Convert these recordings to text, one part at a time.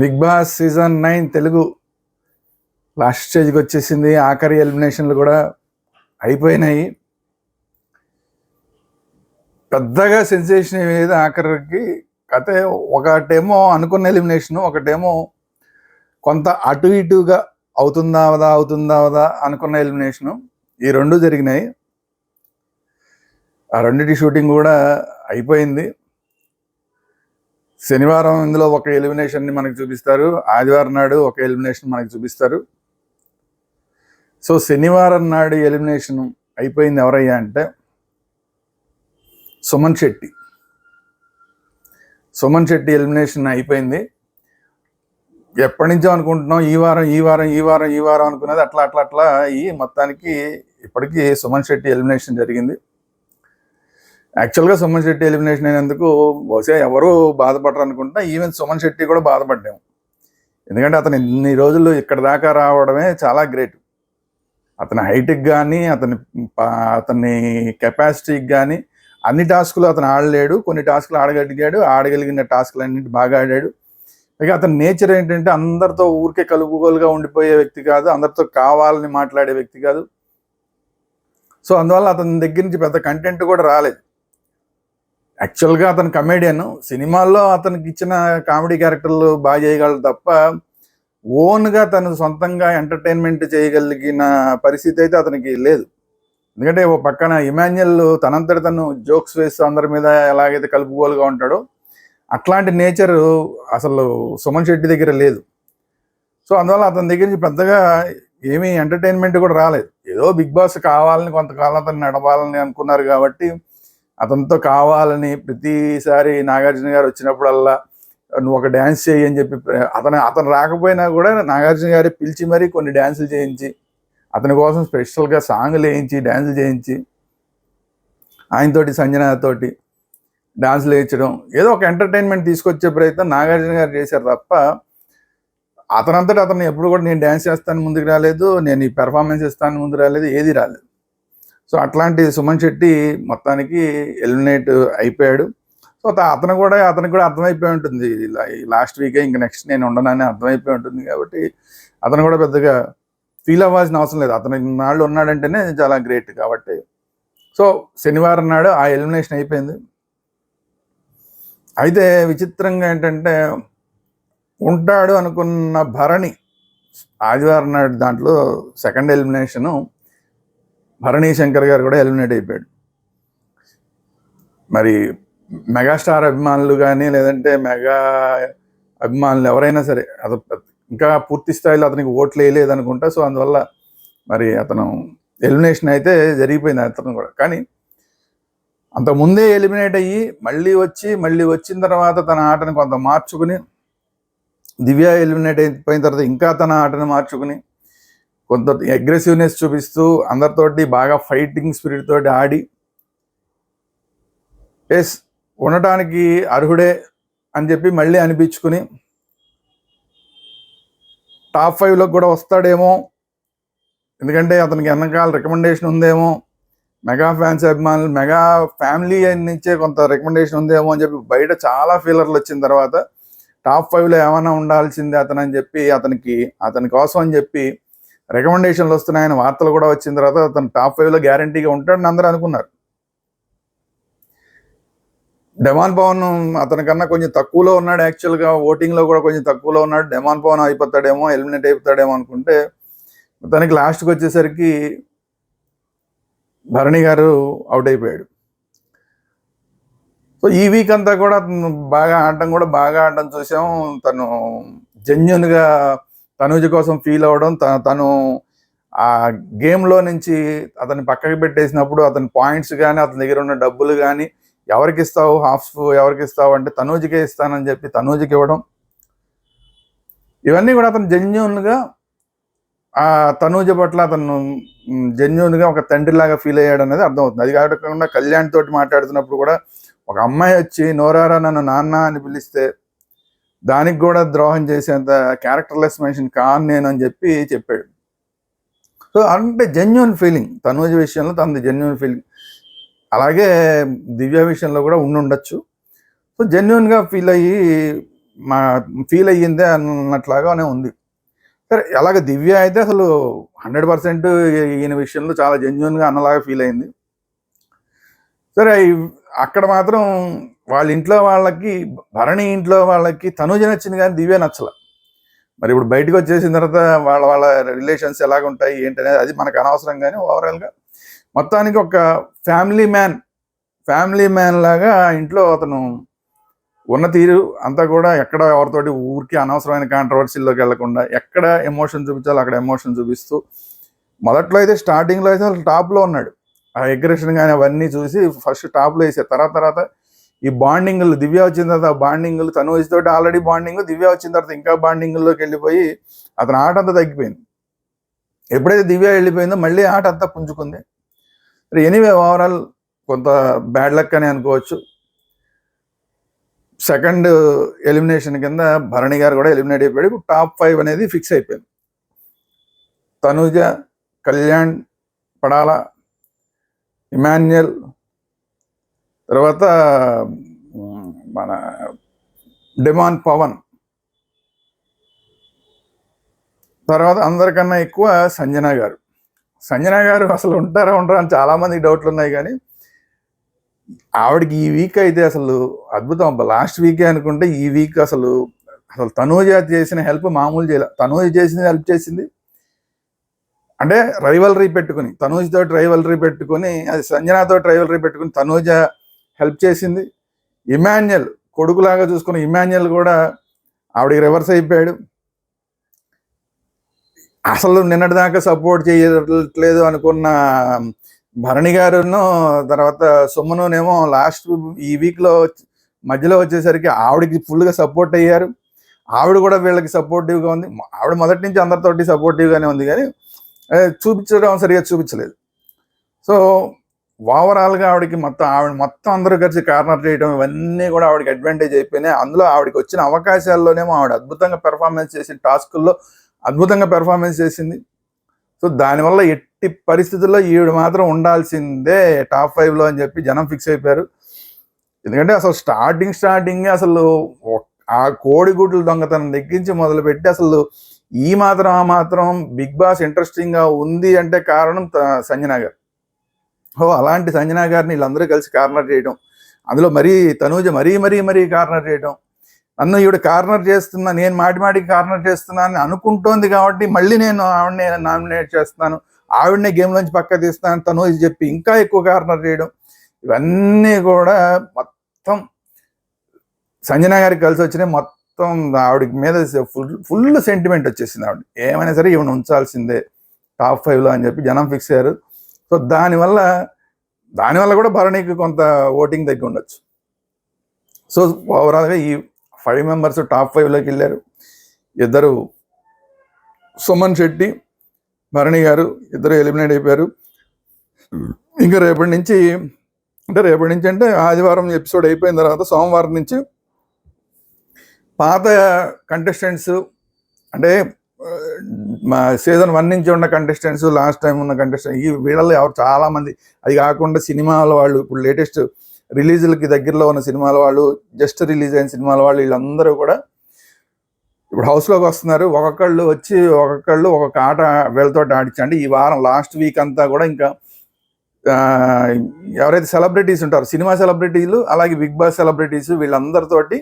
Big Boss season nine Telugu last స్టేజ్కి వచ్చేసింది. ఆఖరి ఎలిమినేషన్లు కూడా అయిపోయినాయి. పెద్దగా సెన్సేషన్ ఏది ఆఖరికి. అయితే ఒకటేమో అనుకున్న ఎలిమినేషన్ ఒకటేమో కొంత అటు ఇటుగా అవుతుందా అవదా అవుతుందా అవదా అనుకున్న ఎలిమినేషను. ఈ రెండు జరిగినాయి. ఆ రెండింటి షూటింగ్ కూడా అయిపోయింది. శనివారం ఇందులో ఒక ఎలిమినేషన్ని మనకు చూపిస్తారు. ఆదివారం నాడు ఒక ఎలిమినేషన్ మనకు చూపిస్తారు. సో శనివారం నాడు ఎలిమినేషన్ అయిపోయింది ఎవరయ్యా అంటే సుమన్ శెట్టి. సుమన్ శెట్టి ఎలిమినేషన్ అయిపోయింది. ఎప్పటి నుంచో అనుకుంటున్నాం ఈ వారం ఈ వారం ఈ వారం ఈ వారం అనుకున్నది అట్లా అట్లా అట్లా ఈ మొత్తానికి ఇప్పటికీ సుమన్ శెట్టి ఎలిమినేషన్ జరిగింది. యాక్చువల్గా సుమన్ శెట్టి ఎలిమినేషన్ అయినందుకు బహుశా ఎవరు బాధపడరు అనుకుంటున్నా ఈవెన్ సుమన్ శెట్టి కూడా బాధపడ్డాము. ఎందుకంటే అతను ఇన్ని రోజులు ఇక్కడ దాకా రావడమే చాలా గ్రేట్ అతని హైట్కి కానీ అతని అతని కెపాసిటీకి కానీ అన్ని టాస్కులు అతను ఆడలేడు కొన్ని టాస్కులు ఆడగలిగాడు ఆడగలిగిన టాస్కులు అన్నింటి బాగా ఆడాడు. ఇక అతని నేచర్ ఏంటంటే అందరితో ఊరికే కలుపుగోలుగా ఉండిపోయే వ్యక్తి కాదు అందరితో కావాలని మాట్లాడే వ్యక్తి కాదు. సో అందువల్ల అతని దగ్గర నుంచి పెద్ద కంటెంట్ కూడా రాలేదు. యాక్చువల్గా అతను కమేడియన్ సినిమాల్లో అతనికి ఇచ్చిన కామెడీ క్యారెక్టర్లు బాగా చేయగలరు తప్ప ఓన్గా తను సొంతంగా ఎంటర్టైన్మెంట్ చేయగలిగిన పరిస్థితి అయితే అతనికి లేదు. ఎందుకంటే ఓ పక్కన ఇమాన్యుల్ తనంతటి తను జోక్స్ వేస్తూ అందరి మీద ఎలాగైతే కలుపుకోలుగా ఉంటాడో అట్లాంటి నేచర్ అసలు సుమన్ శెట్టి దగ్గర లేదు. సో అందువల్ల అతని దగ్గర నుంచి పెద్దగా ఏమీ ఎంటర్టైన్మెంట్ కూడా రాలేదు. ఏదో బిగ్ బాస్ కావాలని కొంతకాలం అతను నడవాలని అనుకున్నారు కాబట్టి అతనితో కావాలని ప్రతిసారి నాగార్జున గారు వచ్చినప్పుడల్లా నువ్వు ఒక డ్యాన్స్ చేయి అని చెప్పి అతను అతను రాకపోయినా కూడా నాగార్జున గారి పిలిచి మరీ కొన్ని డ్యాన్సులు చేయించి అతని కోసం స్పెషల్గా సాంగ్లు వేయించి డ్యాన్సులు చేయించి ఆయనతోటి సంజనతోటి డాన్సులు వేయించడం ఏదో ఒక ఎంటర్టైన్మెంట్ తీసుకొచ్చే ప్రయత్నం నాగార్జున గారు చేశారు తప్ప అతనంతటి అతను ఎప్పుడు కూడా నేను డ్యాన్స్ చేస్తాను ముందుకు రాలేదు నేను ఈ పెర్ఫార్మెన్స్ ఇస్తాను ముందు రాలేదు ఏది రాలేదు. సో అట్లాంటి సుమన్ శెట్టి మొత్తానికి ఎలిమినేట్ అయిపోయాడు. సో అతను కూడా అతనికి కూడా అర్థమైపోయి ఉంటుంది. లాస్ట్ వీకే ఇంకా నెక్స్ట్ నేను ఉండనని అర్థమైపోయి ఉంటుంది కాబట్టి అతను కూడా పెద్దగా ఫీల్ అవ్వాల్సిన అవసరం లేదు. అతను నాళ్ళు ఉన్నాడంటేనే చాలా గ్రేట్ కాబట్టి. సో శనివారం నాడు ఆ ఎలిమినేషన్ అయిపోయింది. అయితే విచిత్రంగా ఏంటంటే ఉంటాడు అనుకున్న భరణి ఆదివారం నాడు దాంట్లో సెకండ్ ఎలిమినేషను భరణి శంకర్ గారు కూడా ఎలిమినేట్ అయిపోయాడు. మరి మెగాస్టార్ అభిమానులు కానీ లేదంటే మెగా అభిమానులు ఎవరైనా సరే అది ఇంకా పూర్తి స్థాయిలో అతనికి ఓట్లు వేయలేదు అనుకుంటా. సో అందువల్ల మరి అతను ఎలిమినేషన్ అయితే జరిగిపోయింది అతను కూడా. కానీ అంతకుముందే ముందే ఎలిమినేట్ అయ్యి మళ్ళీ వచ్చి మళ్ళీ వచ్చిన తర్వాత తన ఆటను కొంత మార్చుకుని దివ్య ఎలిమినేట్ అయిపోయిన తర్వాత ఇంకా తన ఆటను మార్చుకుని కొంత అగ్రెసివ్నెస్ చూపిస్తూ అందరితోటి బాగా ఫైటింగ్ స్పిరిట్ తోటి ఆడి ఎస్ ఉండటానికి అర్హుడే అని చెప్పి మళ్ళీ అనిపించుకుని టాప్ ఫైవ్లోకి కూడా వస్తాడేమో. ఎందుకంటే అతనికి వెనకాల రికమెండేషన్ ఉందేమో. మెగా ఫ్యాన్స్ అభిమానులు మెగా ఫ్యామిలీ నుంచే కొంత రికమెండేషన్ ఉందేమో అని చెప్పి బయట చాలా ఫీలర్లు వచ్చిన తర్వాత టాప్ ఫైవ్లో ఏమైనా ఉండాల్సిందే అతను అని చెప్పి అతనికి అతని కోసం అని చెప్పి రికమెండేషన్లు వస్తున్నాయని వార్తలు కూడా వచ్చిన తర్వాత అతను టాప్ ఫైవ్లో గ్యారంటీగా ఉంటాడని అందరూ అనుకున్నారు. డెమాన్ పవన్ అతని కన్నా కొంచెం తక్కువలో ఉన్నాడు యాక్చువల్గా ఓటింగ్లో కూడా కొంచెం తక్కువలో ఉన్నాడు. డెమాన్ పవన్ అయిపోతాడేమో ఎలిమినేట్ అయిపోతాడేమో అనుకుంటే తనకి లాస్ట్కి వచ్చేసరికి భరణి గారు అవుట్ అయిపోయాడు. సో ఈ వీక్ అంతా కూడా బాగా ఆడటం కూడా బాగా ఆడటం చూసాం. తను జెన్యున్గా తనుజ కోసం ఫీల్ అవ్వడం తను ఆ గేమ్లో నుంచి అతన్ని పక్కకి పెట్టేసినప్పుడు అతని పాయింట్స్ కానీ అతని దగ్గర ఉన్న డబ్బులు కానీ ఎవరికి ఇస్తావు? హాఫ్ ఎవరికి ఇస్తావు? అంటే తనూజికే ఇస్తానని చెప్పి తనూజికి ఇవ్వడం. ఇవన్నీ కూడా అతను జెన్యున్గా ఆ తనూజ పట్ల అతను జెన్యున్గా ఒక తండ్రిలాగా ఫీల్ అయ్యాడు అనేది అర్థమవుతుంది. అది కాకుండా కళ్యాణ్ తోటి మాట్లాడుతున్నప్పుడు కూడా ఒక అమ్మాయి వచ్చి నోరారా నన్ను నాన్న అని పిలిస్తే దానికి కూడా ద్రోహం చేసేంత క్యారెక్టర్లెస్ మనిషిని కాను నేను అని చెప్పి చెప్పాడు. సో అంటే జెన్యున్ ఫీలింగ్ తనూజ విషయంలో తనది జెన్యున్ ఫీలింగ్ అలాగే దివ్య విషయంలో కూడా ఉండుండొచ్చు. సో జెన్యున్గా ఫీల్ అయ్యి మా ఫీల్ అయ్యిందే అన్నట్లాగానే ఉంది. సరే అలాగే దివ్య అయితే అసలు హండ్రెడ్ పర్సెంట్ ఈయన విషయంలో చాలా జెన్యున్గా అన్నలాగా ఫీల్ అయింది. సరే అక్కడ మాత్రం వాళ్ళ ఇంట్లో వాళ్ళకి భరణి ఇంట్లో వాళ్ళకి తనుజ నచ్చింది కానీ దివ్య నచ్చల. మరి ఇప్పుడు బయటకు వచ్చేసిన తర్వాత వాళ్ళ వాళ్ళ రిలేషన్స్ ఎలాగ ఉంటాయి ఏంటనేది అది మనకు అనవసరం కానీ ఓవరాల్గా. మొత్తానికి ఒక ఫ్యామిలీ మ్యాన్ ఫ్యామిలీ మ్యాన్ లాగా ఇంట్లో అతను ఉన్న తీరు అంతా కూడా ఎక్కడ ఎవరితోటి ఊరికి అనవసరమైన కాంట్రవర్సీలోకి వెళ్ళకుండా ఎక్కడ ఎమోషన్ చూపించాలో అక్కడ ఎమోషన్ చూపిస్తూ మొదట్లో అయితే స్టార్టింగ్లో అయితే అసలు టాప్లో ఉన్నాడు. ఆ ఎగ్రెషన్ కానీ అవన్నీ చూసి ఫస్ట్ టాప్లో వేసే తర్వాత తర్వాత ఈ బాండింగ్లు దివ్య వచ్చిన తర్వాత బాండింగ్లు తను తోటి ఆల్రెడీ బాండింగ్ దివ్య వచ్చిన తర్వాత ఇంకా బాండింగ్లోకి వెళ్ళిపోయి అతని ఆట అంతా తగ్గిపోయింది. ఎప్పుడైతే దివ్య వెళ్ళిపోయిందో మళ్ళీ ఆట అంతా పుంజుకుంది. ఎనీవే ఓవరాల్ కొంత బ్యాడ్ లక్ అని అనుకోవచ్చు. సెకండ్ ఎలిమినేషన్ కింద భరణి గారు కూడా ఎలిమినేట్ అయిపోయాడు. టాప్ ఫైవ్ అనేది ఫిక్స్ అయిపోయింది. తనుజ కళ్యాణ్ పడాల ఇమాన్యుయల్ తర్వాత మన డిమాన్ పవన్. తర్వాత అందరికన్నా ఎక్కువ సంజన గారు. సంజన గారు అసలు ఉంటారా ఉంటారా అని చాలామంది డౌట్లు ఉన్నాయి కానీ ఆవిడకి ఈ వీక్ అయితే అసలు అద్భుతం. అబ్బా లాస్ట్ వీకే అనుకుంటే ఈ వీక్ అసలు అసలు తనూజ చేసిన హెల్ప్ మామూలు చేయాలి. తనూజ చేసిన హెల్ప్ చేసింది అంటే రైవలరీ పెట్టుకుని తనూజ్తో తోటి రైవలరీ పెట్టుకుని అది సంజనాతో రైవలరీ పెట్టుకుని తనూజ హెల్ప్ చేసింది. ఇమాన్యుయల్ కొడుకులాగా చూసుకున్న ఇమాన్యుయల్ కూడా ఆవిడకి రివర్స్ అయిపోయాడు. అసలు నిన్నటిదాకా సపోర్ట్ చేయట్లేదు అనుకున్న భరణి గారును తర్వాత సుమనునేమో లాస్ట్ ఈ వీక్లో మధ్యలో వచ్చేసరికి ఆవిడకి ఫుల్గా సపోర్ట్ అయ్యారు. ఆవిడ కూడా వీళ్ళకి సపోర్టివ్గా ఉంది. ఆవిడ మొదటి నుంచి అందరితోటి సపోర్టివ్గానే ఉంది. కానీ చూపించడం సరిగా చూపించలేదు. సో ఓవరాల్గా ఆవిడకి మొత్తం ఆవిడ మొత్తం అందరూ కలిసి కార్నర్ చేయడం ఇవన్నీ కూడా ఆవిడకి అడ్వాంటేజ్ అయిపోయినాయి. అందులో ఆవిడకి వచ్చిన అవకాశాల్లోనేమో ఆవిడ అద్భుతంగా పెర్ఫార్మెన్స్ చేసిన టాస్కుల్లో అద్భుతంగా పెర్ఫార్మెన్స్ చేసింది. సో దానివల్ల ఎట్టి పరిస్థితుల్లో ఈవిడ మాత్రం ఉండాల్సిందే టాప్ ఫైవ్లో అని చెప్పి జనం ఫిక్స్ అయిపోయారు. ఎందుకంటే అసలు స్టార్టింగ్ స్టార్టింగ్ అసలు ఆ కోడిగుడ్లు దొంగతనం దగ్గరించి మొదలుపెట్టి అసలు ఈ మాత్రం ఆ మాత్రం బిగ్ బాస్ ఇంట్రెస్టింగ్గా ఉంది అంటే కారణం త- గారు ఓ అలాంటి సంజనా గారిని వీళ్ళందరూ కలిసి కార్నర్ చేయడం అందులో మరీ తనూజ మరీ మరీ మరీ కార్నర్ చేయడం నన్ను ఈవిడ కార్నర్ చేస్తున్నా నేను మాటి మాటికి కార్నర్ చేస్తున్నాను అనుకుంటోంది కాబట్టి మళ్ళీ నేను ఆవిడనే నామినేట్ చేస్తున్నాను. ఆవిడనే గేమ్ నుంచి పక్క తీస్తాను తను ఇది చెప్పి ఇంకా ఎక్కువ కార్నర్ చేయడం. ఇవన్నీ కూడా మొత్తం సంజన గారికి కలిసి వచ్చినాయి. మొత్తం మొత్తం ఆవిడకి మీద ఫుల్ ఫుల్ సెంటిమెంట్ వచ్చేసింది ఆవిడ. ఏమైనా సరే ఈవిడ ఉంచాల్సిందే. టాప్ ఫైవ్లో అని చెప్పి జనం ఫిక్స్ అయ్యారు. సో దానివల్ల దానివల్ల కూడా భరణికి కొంత ఓటింగ్ తగ్గి ఉండొచ్చు. సో ఓవరాల్గా ఈ ఫైవ్ మెంబర్స్ టాప్ ఫైవ్లోకి వెళ్ళారు. ఇద్దరు సుమన్ శెట్టి భరణి గారు ఇద్దరు ఎలిమినేట్ అయిపోయారు. ఇంకా రేపటి నుంచి అంటే రేపటి నుంచి అంటే ఆదివారం ఎపిసోడ్ అయిపోయిన తర్వాత సోమవారం నుంచి పాత కంటెస్టెంట్స్ అంటే మా సీజన్ వన్ నుంచి ఉన్న కంటెస్టెంట్స్ లాస్ట్ టైం ఉన్న కంటెస్టెంట్ ఈ వీళ్ళలో ఎవరు చాలా మంది అది కాకుండా సినిమాల వాళ్ళు ఇప్పుడు లేటెస్ట్ రిలీజులకి దగ్గరలో ఉన్న సినిమాల వాళ్ళు జస్ట్ రిలీజ్ అయిన సినిమాల వాళ్ళు వీళ్ళందరూ కూడా ఇప్పుడు హౌస్లోకి వస్తున్నారు. ఒక్కొక్కళ్ళు వచ్చి ఒక్కొక్కళ్ళు ఒక్కొక్క ఆట వీళ్ళతో ఆడించండి. ఈ వారం లాస్ట్ వీక్ అంతా కూడా ఇంకా ఎవరైతే సెలబ్రిటీస్ ఉంటారో సినిమా సెలబ్రిటీలు అలాగే బిగ్ బాస్ సెలబ్రిటీస్ వీళ్ళందరితోటి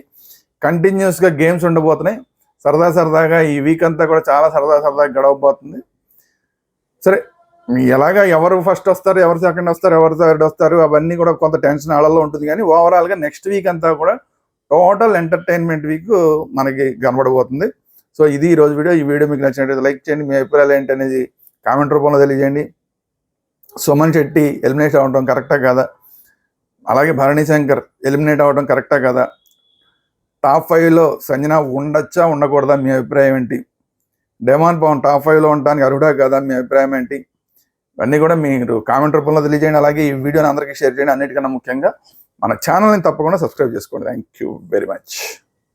కంటిన్యూస్గా గేమ్స్ ఉండబోతున్నాయి. సరదా సరదాగా ఈ వీక్ అంతా కూడా చాలా సరదా సరదాగా గడవబోతుంది. సరే ఎలాగా ఎవరు ఫస్ట్ వస్తారు ఎవరు సెకండ్ వస్తారు ఎవరు థర్డ్ వస్తారు అవన్నీ కూడా కొంత టెన్షన్ ఆడల్లో ఉంటుంది. కానీ ఓవరాల్గా నెక్స్ట్ వీక్ అంతా కూడా టోటల్ ఎంటర్టైన్మెంట్ వీక్ మనకి కనబడబోతుంది. సో ఇది ఈ రోజు వీడియో. ఈ వీడియో మీకు నచ్చినట్లయితే లైక్ చేయండి. మీ అభిప్రాయాలు అనేది కామెంట్ రూపంలో తెలియజేయండి. సుమన్ శెట్టి ఎలిమినేట్ అవ్వడం కరెక్టా కాదా? అలాగే భరణి శంకర్ ఎలిమినేట్ అవ్వడం కరెక్టా కాదా? టాప్ ఫైవ్లో సంజన ఉండొచ్చా ఉండకూడదా మీ అభిప్రాయం ఏంటి? డెమాన్ పవన్ టాప్ ఫైవ్లో ఉండడానికి అర్హుడా కదా మీ అభిప్రాయం ఏంటి? అన్నీ కూడా మీరు కామెంట్ రూపంలో తెలియజేయండి. అలాగే ఈ వీడియోని అందరికీ షేర్ చేయండి. అన్నిటికన్నా ముఖ్యంగా మన ఛానల్ని తప్పకుండా సబ్స్క్రైబ్ చేసుకోండి. Thank you very much.